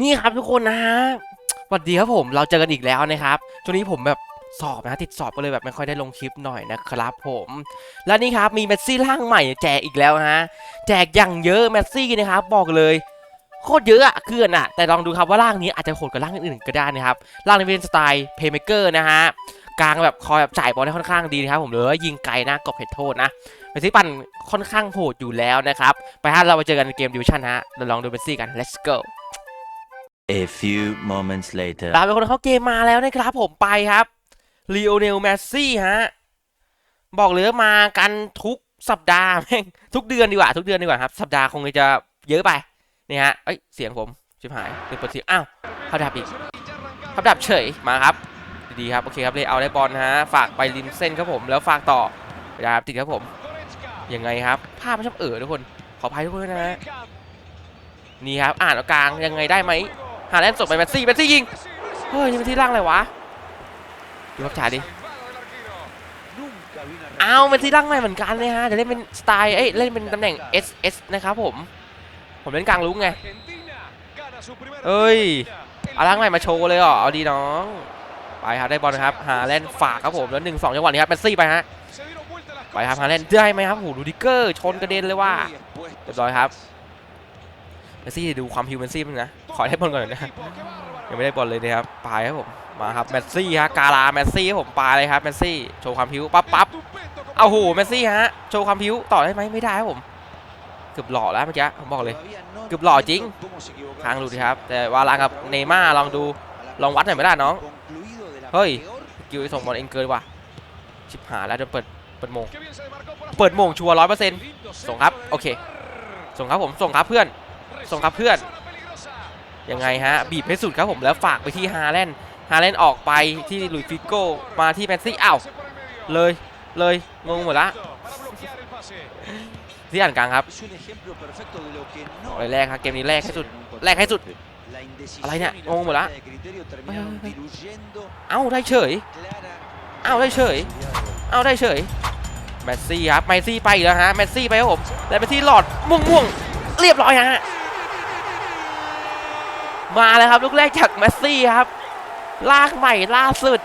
นี่ครับทุกคนนะฮะสวัสดีครับผมเราเจอกันอีกแล้วนะครับช่วงนี้ผมแบบสอบนะติดสอบก็เลยแบบไม่ค่อยได้ลงคลิปหน่อยนะครับผม และนี่ครับมีเมสซี่ร่างใหม่แจกอีกแล้วฮะแจกอย่างเยอะเมสซี่นะครับบอกเลยโคตรเยอะอะเกลื่อนอะแต่ลองดูครับว่าร่างนี้อาจจะโหดกว่าร่างอื่นๆก็ได้นะครับร่างนี้เป็นสไตล์เพย์เมเกอร์นะฮะกลางแบบคอยแบบจ่ายบอลได้ค่อนข้างดีนะครับผมเลยยิงไกลนะกบเห็ดโทษนะเมสซี่ปั่นค่อนข้างโหดอยู่แล้วนะครับไปฮะเราไปเจอกันในเกมดิวชั่นฮะเราลองดูเมสซี่กัน let's go A few moments later. เราเป็นคนเข้าเกมมาแล้วนะครับผมไปครับลีโอเนลแมสซี่ฮะ บอกเลยว่ามากันทุกสัปดาห์แม่งทุกเดือนดีกว่าทุกเดือนดีกว่าครับ สัปดาห์คงจะเยอะไปนี่ฮะเอ้ยเสียงผมชิบหายเปิดเปิเสียงอ้าวเขาดับอีกเขาดับเฉยมาครับ ดีครับ โอเคครับเลยเอาได้บอลฮะ ฝากไปริมเส้นครับผมแล้วฝากต่อไปครับติดครับผมยังไงครับ ภาพไมันช่างเอ๋อทุกคน ขออภัยทุกคนนะฮะนี่ครับอ่านกลางยังไงได้ไหม หาแลนส่งไปแมสซี่แมสซี่ยิง เฮ้ยนี่มันที่ร่างอะไรวะดูรับจ่ายดิเอาวเป็นที่ร่างใหม่เหมือนกันเลยฮะจะเล่นเป็นสไตล์เอ้ยเล่นเป็นตำแหน่ง S S นะครับผม ผมเล่นกลางลุกไงเอ้ยเอาร่างใหม่มาโชว์เลยเหรอเอาดีน้องไปครับได้บอลครับหาแลนฝากครับผมแล้วหนึ่งสองจังหวะนี้ครับเมสซี่ไปฮะไปครับหาแลนได้ไหมครับโหดูดิเกอร์ชนกระเด็นเลยว่าเรียบร้อยครับ มสซี่ดูความฮิวเมนซี่มั้งนะ ขอได้บอลก่อนนะ ยังไม่ได้บอลเลยนะครับไปครับผม มาครับเมสซี่ฮะกาลาเมสซี่ผมปลายเลยครับเมสซี่โชว์ความพิ้วปั๊บปั๊บเอาโหเมสซี่ฮะโชว์ความพิ้วต่อได้ไหมไม่ได้ครับผม เกือบหล่อแล้วเมื่อกี้ผมบอกเลย เกือบหล่อจริงค้างดูดิครับ แต่วาลากับเนย์ม่าร์ลองดูลองวัดหน่อยไหมล่ะน้อง เฮ้ยกิวส่งบอลเองเกินว่ะชิบหายแล้วจะเปิดเปิดโมง เปิดโมงชัวร์ร้อยเปอร์เซ็นต์ส่งครับ โอเค ส่งครับผม ส่งครับเพื่อน ส่งครับเพื่อน ยังไงฮะ บีบให้สุดครับผมแล้วฝากไปที่ฮาแลนด์ฮาแลนด์ออกไปที่ลุยฟิโก้มาที่แมนซี่อ้าวเลยเลยงงหมดละที่อ่านกลางครับเลยแรกครับเกมนี้แรกให้สุดแรกให้สุด อะไรเนี่ยงงหมดละเอ้าได้เฉยเอ้าได้เฉยเอ้าได้เฉยแมสซี่ครับแมสซี่ไปแล้วฮะแมสซี่ไปครับผมแล้วแมสซี่หลอดม่วงม่วงๆเรียบร้อยฮะ มาแล้วครับ ลูกแรกจากแมสซี่ครับ ลากใหม่ล่าสุด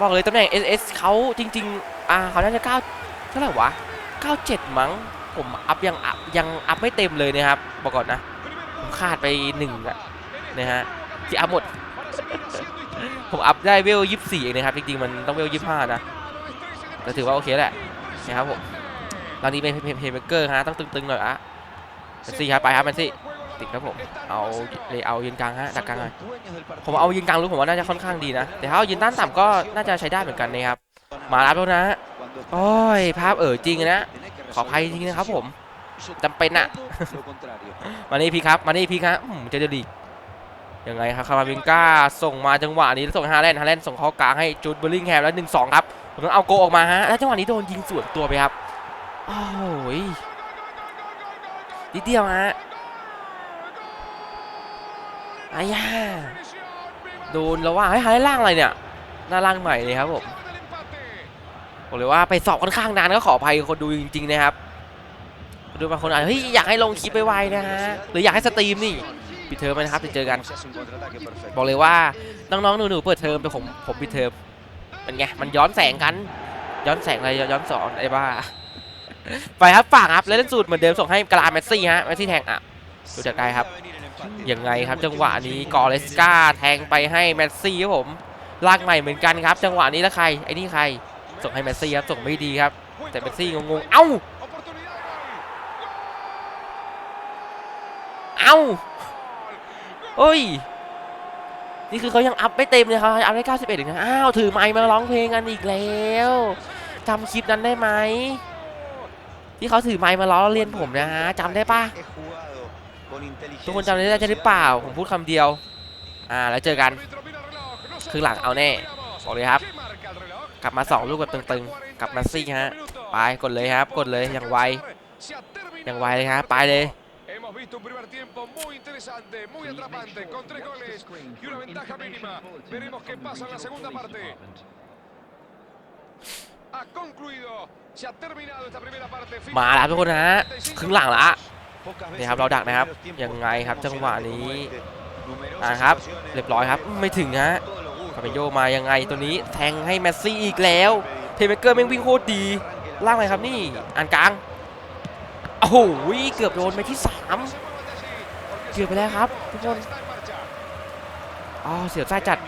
บอกเลยตำแหน่ง SS เขาจริง ๆ อ่าเขาน่าจะ9เท่าไหร่วะ 97 มั้ง ผมอัพยังอัพยังอัพไม่เต็มเลยนะครับ บอกก่อนนะ ผมขาดไปหนึ่งอะนะฮะที่อัพหมด ผมอัพได้เวล24เองนะครับ จริง ๆ มันต้องเวล25 นะแต่ถือว่าโอเคแหละนะครับผมตอนนี้เป็นเพย์เพย์เกอร์ฮะต้องตึงๆหน่อยอะแมนซี่ครับไปครับแมนซี่ ติดครับผมเอาเลยเอายืนกลางฮะดักกลางหน่อยผมเอายืนกลางรู้ผมว่าน่าจะค่อนข้างดีนะ แต่ถ้าเอายืนด้านต่ำก็น่าจะใช้ได้เหมือนกันนะครับมารับแล้วนะโอ้ยภาพเออจริงนะขออภัยจริงนะครับผมจำเป็นอะมานี่พี่ครับมานี่พี่ครับเจเดลียังไงครับคาราบิงก้าส่งมาจังหวะนี้แล้วส่งฮาแลนด์ฮาแลนด์ส่งเข้ากลางให้จูดเบอร์ลิงแฮมแล้วหนึ่งสองครับผมต้องเอาโกออกมาฮะแล้วจังหวะนี้โดนยิงสวนตัวไปครับโอ้ยนิดเดียวฮะ อายาโดนแล้วว่าเฮ้ยฮาแลนด์ล่างอะไรเนี่ย หน้าล่างใหม่เลยครับผมบอกเลยว่าไปสอบค่อนข้างนานก็ขออภัยคนดูจริง ๆ นะครับดูบางคนอาจจะเฮ้ยอยากให้ลงคลิปไวๆนะฮะหรืออยากให้สตรีมนี่ปิดเทอมไหมนะครับเดี๋ยวเจอกัน บอกเลยว่าน้องๆหนูๆเปิดเทอมแต่ผมผมปิดเทอมเป็นไงมันย้อนแสงกัน ย้อนแสงอะไรย้อนสอนไอ้บ้าไปครับฝากครับเล่นสูตรเหมือนเดิมส่งให้กาลาแมสซี่ฮะแมสซี่แทงอะดูจากไกลครับ ยังไงครับ จังหวะนี้กอเลสกาแทงไปให้แมสซี่ครับผมลากใหม่เหมือนกันครับ จังหวะนี้แล้วใครไอ้นี่ใคร ส่งให้แมสซี่ครับส่งไม่ดีครับ แต่แมสซี่งงๆเอ้าเอ้าเฮ้ยนี่คือเขายังอัพไม่เต็มเลยเขาอัพได้ 91เองนะอ้าวถือไมค์มาร้องเพลงกันอีกแล้วจำคลิปนั้นได้ไหมที่เขาถือไมค์มาล้อเลียนผมนะฮะจำได้ปะ ทุกคนจำได้ได้หรือเปล่า ผมพูดคำเดียว อ่า แล้วเจอกัน ครึ่งหลังเอาแน่ บอกเลยครับ กลับมาสองลูกแบบตึงๆ กลับมาซี่ฮะ ไป กดเลยครับ กดเลย อย่างไว อย่างไวเลยครับ ไปเลย Hemos visto un primer tiempo muy interesante, muy atrapante, con tres goles y una ventaja mínima. Veremos qué pasa en la segunda parte. Ha concluido, se ha terminado esta primera parte. มาแล้วทุกคนนะฮะ ครึ่งหลังละ นี่ครับเราดักนะครับยังไงครับจังหวะนี้อ่าครับ เรียบร้อยครับไม่ถึงฮะฟาบิโยมายังไงตัวนี้แทงให้แมสซี่อีกแล้วเทเมเกอร์แม่งวิ่งโคตรดีล่างเลยครับนี่อันกลางโอ้โหเกือบโดนไปที่สามเกือบไปแล้วครับทุกคนอ๋อเสียวใจจัด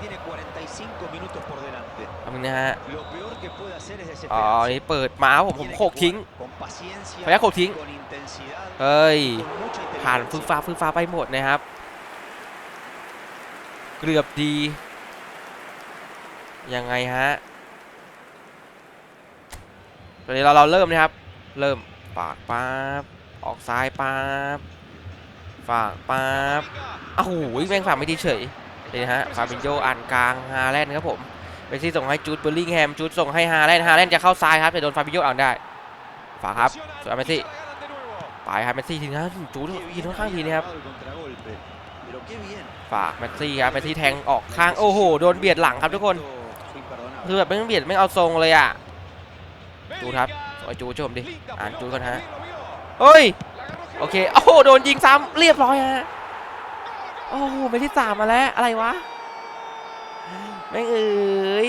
tiene 45 minutos por delante. อันนึงนะฮะ Lo peor que puede hacer es อ๋อ desesperarse. นี่เปิดมาครับผมผม Tiene โข que กทิ้ง jugar Con paciencia, ขออนุญาตโขกทิ้ง con intensidad, เอ้ย con mucha ผ่าน inteligencia. ฟื้นฟ้าฟื้นฟ้าไปหมดนะครับ เกือบดี ยังไงฮะ ตอนนี้เราเราเริ่มนะครับ เริ่มปากปั๊บออกซ้ายปั๊บฝากปั๊บอ้าวโหแม่งฝากไม่ดีเฉย นี่นะฮะฟาบินโยอ่านกลางฮาแลนด์ครับผมเมสซี่ส่งให้จูดเบอร์ลิงแฮมจูดส่งให้ฮาแลนด์ฮาแลนด์จะเข้าซ้ายครับแต่โดนฟาบินโยอ่านได้ฝากครับสวนเมสซี่ไปครับเมสซี่ทีนะจูดยิงค่อนข้างดีนะครับฝากเมสซี่ครับเมสซี่แทงออกข้างโอ้โหโดนเบียดหลังครับทุกคนคือแบบไม่ต้องเบียดไม่เอาทรงเลยอะจูครับส่งให้จูชมดิอ่านจูก่อนฮะเฮ้ยโอเคโอ้โหโดนยิงซ้ำเรียบร้อยฮะ อ้โหไม่ที่สามมาแล้ว อะไรวะแม่งเอ๋ย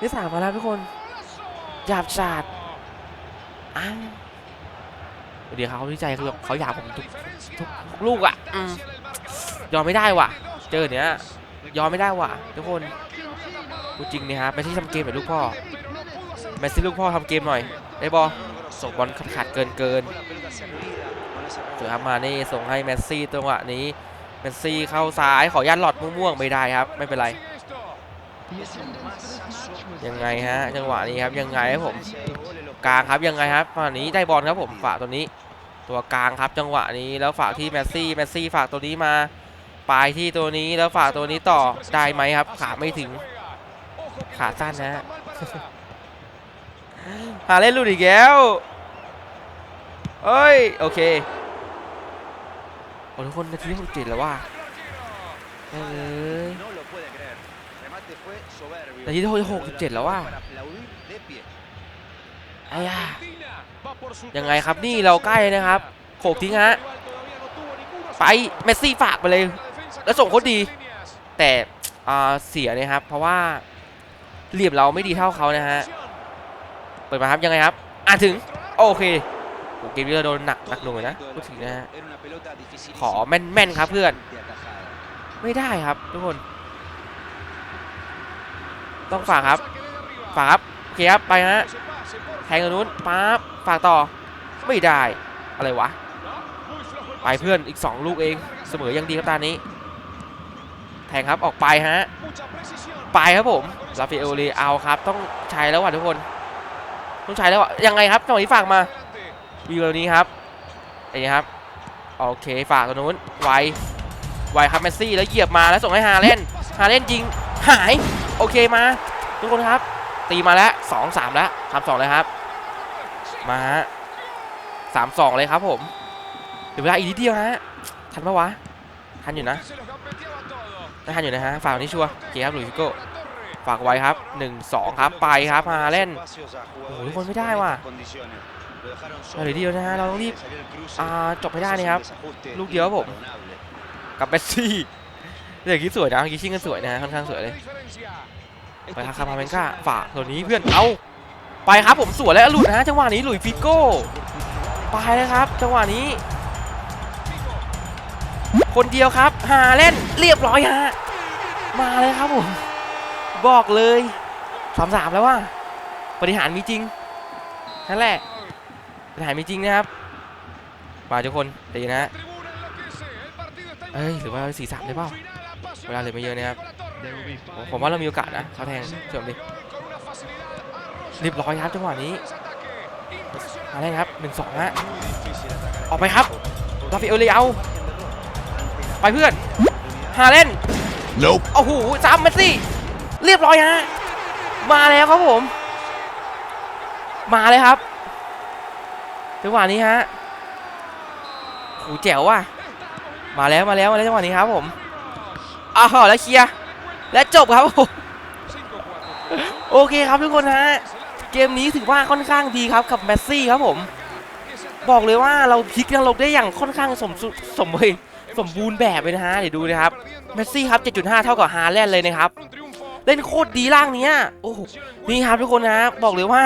ที่สามมาแล้วทุกคนหยาบฉาดอ้าวเดี๋ยวเขาดีใจคือแบบเขาอยากผมทุกทุกลูกอะอืมยอมไม่ได้ว่ะ เจอเนี้ยยอมไม่ได้ว่ะ ทุกคนพูดจริงนี่ฮะแมสซี่ทำเกมหน่อยลูกพ่อแมสซี่ลูกพ่อทำเกมหน่อยได้บอลส่งบอลขาดขาดเกินเกิน Con la pelota sentida, con esa สวยครับมานี่ส่งให้แมสซี่จังหวะนี้แมสซี่เข้าซ้ายขอยันหลอดม่วงๆไม่ได้ครับ ไม่เป็นไร ยังไงฮะ จังหวะนี้ครับยังไงครับผมกลางครับยังไงครับตอนนี้ได้บอลครับผมฝากตัวนี้ ตัวกลางครับจังหวะนี้แล้วฝากที่แมสซี่แมสซี่ฝากตัวนี้มาปลายที่ตัวนี้แล้วฝากตัวนี้ต่อได้ไหมครับ ขาไม่ถึง ขาสั้นนะหาเล่นลูกอีกแล้วเอ้ย โอเค โอ้ทุกคนนาทีที่หกเจ็ดแล้วว่าเอ้ยนาทีที่หกสิบเจ็ดแล้วว่าไอ้ยายังไงครับนี่เราใกล้นะครับโขกทิ้งฮะไปเมสซี่ฝากไปเลย แล้วส่งโคตรดี แต่เสียนะครับ เพราะว่าเหลี่ยมเราไม่ดีเท่าเขานะฮะเปิดมาครับยังไงครับ อ่านถึง โอเค เกมนี้เราโดนหนักหนักหน่วงนะพูดถึงนะฮะ Era una pelota dificilísima ขอแม่นๆครับเพื่อน de atajada. ไม่ได้ครับทุกคน ต้องฝากครับ ฝากครับโอเคครับไปฮะแทงตรงนู้นปั๊บฝากต่อ ไม่ได้อะไรวะไปเพื่อนอีก 2 ลูกเองเสมอยังดีครับตานี้ แทงครับออกไปฮะไปครับผมลาฟิเอลเลเอาครับ ต้องใช้แล้วว่ะทุกคน ต้องใช้แล้วอะยังไงครับจังหวะนี้ฝากมา วิวนี้ครับไอ้นี่ครับโอเคฝากตัวนู้นไวไวครับเมสซี่แล้วเหยียบมาแล้วส่งให้ฮาเล่นฮาเล่นยิงหายโอเคมา ทุกคนครับ ตีมาแล้วสองสามแล้วทำสองเลยครับ มาฮะสามสองเลยครับผมเหลือเวลาอีกนิดเดียวฮะทันปะวะทันอยู่นะน่าทันอยู่นะฮะฝากนี้ชัวร์โอเคครับหลุยส์ฟิโก้ฝากไว้ครับหนึ่งสองครับไปครับฮาเล่น Espacios a jugadores Uy, con mirá, con va. estas condiciones. Lo dejaron เอ เลยเดียวนะฮะเราต้องรีบจบให้ได้นี่ครับ ลูกเดียวผม กับเมสซี่เรื่องนี้สวยนะกี้ชิงกันสวยนะฮะค่อนข้างสวยเลยไปครับคาร์มาเมนก้าฝากตัวนี้เพื่อนเอาไปครับผมสวนแล้วหลุดนะจังหวะนี้หลุยฟิโก้ไปเลยครับ จังหวะนี้ คนเดียวครับหาเล่นเรียบร้อยฮะมาเลยครับผมบอกเลยสามสามแล้วว่าปฏิหารมีจริงนั่นแหละ ปฏิหารย์มีจริงนะครับมาทุกคนตีนะฮะเอ้ยหรือว่าสี่สามได้เปล่าเวลาเหลือไม่เยอะนะครับผมผมว่าเรามีโอกาสนะเขาแทงเชื่อมดิเรียบร้อยครับจังหวะนี้มาได้ครับหนึ่งสองฮะออกไปครับลาฟิเอลเลยเอาไปเพื่อนฮาเล่น Nope. โอ้โหซ้ำเมสซี่เรียบร้อยฮะมาแล้วครับผม มาเลยครับ จังหวะนี้ฮะโหแจ๋วว่ะมาแล้วมาแล้วมาแล้วจังหวะนี้ครับผมอ้าวแล้วเคลียร์และจบครับผมโอเคครับทุกคนฮะเกมนี้ถือว่าค่อนข้างดีครับกับแมสซี่ครับผม บอกเลยว่าเราพลิกนรกได้อย่างค่อนข้างสมสุสมเฮ้ยสมบูรณ์แบบเลยนะฮะเดี๋ยวดูนะครับเมสซี่ครับ 7.5 เท่ากับฮาแลนด์เลยนะครับ เล่นโคตรดีร่างนี้โอ้โหนี่ครับทุกคนนะ บอกเลยว่า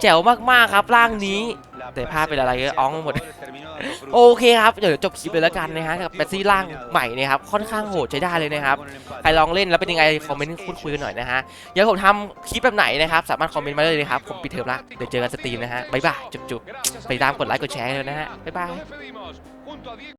แจ๋วมากๆครับร่างนี้ แต่ภาพเป็นอะไรก็อ้องหมด โอเคครับ เดี๋ยวจบคลิปเลยแล้วกันนะฮะกับแมสซี่ร่างใหม่นะครับ ค่อนข้างโหดใช้ได้เลยนะครับ ใครลองเล่นแล้วเป็นยังไง คอมเมนต์พูดคุยกันหน่อยนะฮะเดี๋ยวผมทำคลิปแบบไหนนะครับ สามารถคอมเมนต์มาได้เลยนะครับ ผมปิดเทอมละ เดี๋ยวเจอกันสตรีมนะฮะ บ๊ายบาย จุ๊บๆ ไปตามกดไลค์กดแชร์เลยนะฮะ บ๊ายบาย